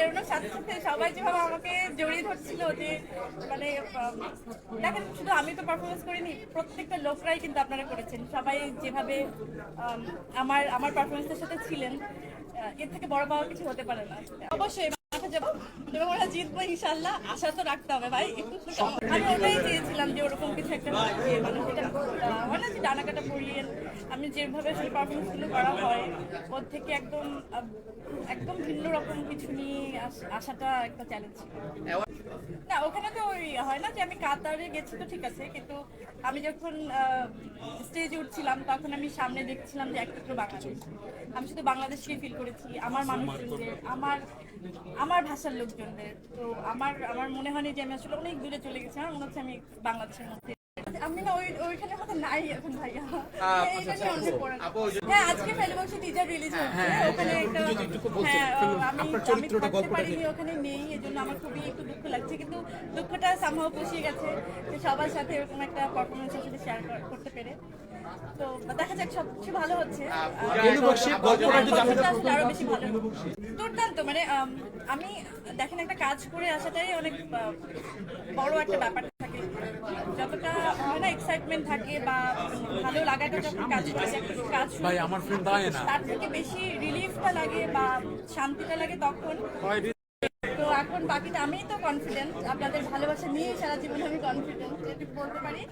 বেরোনোর সাথে সাথে সবাই যেভাবে আমাকে জড়িয়ে ধরছিল যে মানে দেখেন শুধু আমি তো পারফরমেন্স করিনি প্রত্যেকটা লোকরাই কিন্তু আপনারা করেছেন। সবাই যেভাবে আম, আমার আমার পারফরমেন্সের সাথে ছিলেন এর থেকে বড় পাওয়া কিছু হতে পারে না। অবশ্যই এবং ওরা জিতবো ইনশাল্লাহ। আশা তো রাখতে হবে ভাই। আমি ওটাই চেয়েছিলাম যে ওরকম কিছু একটা মানে হয় না যে পড়িয়ে আমি যেভাবে আসলে পারফরমেন্সগুলো করা হয় ওর থেকে একদম একদম ভিন্ন রকম কিছু নিয়ে আস- আসাটা একটা চ্যালেঞ্জ না ওখানে তো ওই হয় না যে আমি কাতারে গেছি তো ঠিক আছে কিন্তু আমি যখন স্টেজে উঠছিলাম, তখন আমি সামনে দেখছিলাম যে একমাত্র বাংলাদেশ আমি শুধু বাংলাদেশকে ফিল করেছি, আমার মানুষজনদের, আমার আমার ভাষার লোকজনদের। তো আমার আমার মনে হয়নি যে আমি আসলে অনেক দূরে চলে গেছি, আমার মনে হচ্ছে আমি বাংলাদেশের মধ্যে আমি না ওই ওইখানে মতো নাই এখন ভাইয়া। এইটা নিয়ে অনেক পড়ে হ্যাঁ আজকে ফেলবংশী টিজার রিলিজ হচ্ছে ওখানে একটা হ্যাঁ আমি আমি থাকতে পারিনি ওখানে নেই এজন্য আমার খুবই একটু দুঃখ লাগছে। কিন্তু দুঃখটা সামহাও পুষিয়ে গেছে যে সবার সাথে এরকম একটা পারফরমেন্স আসলে শেয়ার করতে পেরে। তো দেখা যাক সব কিছু ভালো হচ্ছে। আর- বেশি ভালো দুর্দান্ত মানে আম, দেখেন একটা কাজ করে আসাটাই অনেক বড় একটা ব্যাপার এক্সাইটমেন্ট থাকে বা ভালো লাগাটা যখন কাজ করে কাজ ভাই আমার দাঁড়ায় না। তার থেকে বেশি রিলিফটা লাগে বা শান্তিটা লাগে তখন। তো এখন বাকিটা আমি তো কনফিডেন্ট আপনাদের ভালোবাসা নিয়ে সারা জীবন আমি কনফিডেন্ট এটুকু বলতে পারি।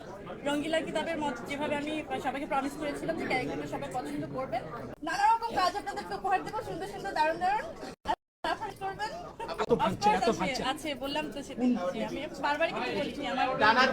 রঙ্গিলা কিতাবের মত যেভাবে আমি সবাইকে প্রমিস করেছিলাম যে ক্যারেক্টারটা সবাই পছন্দ করবেন নানা রকম কাজ আপনাদেরকে উপহার দেবো সুন্দর সুন্দর দারুণ দারুণ। আছে, বললাম তো সেটা আমি বারবার কিন্তু বলছি আমার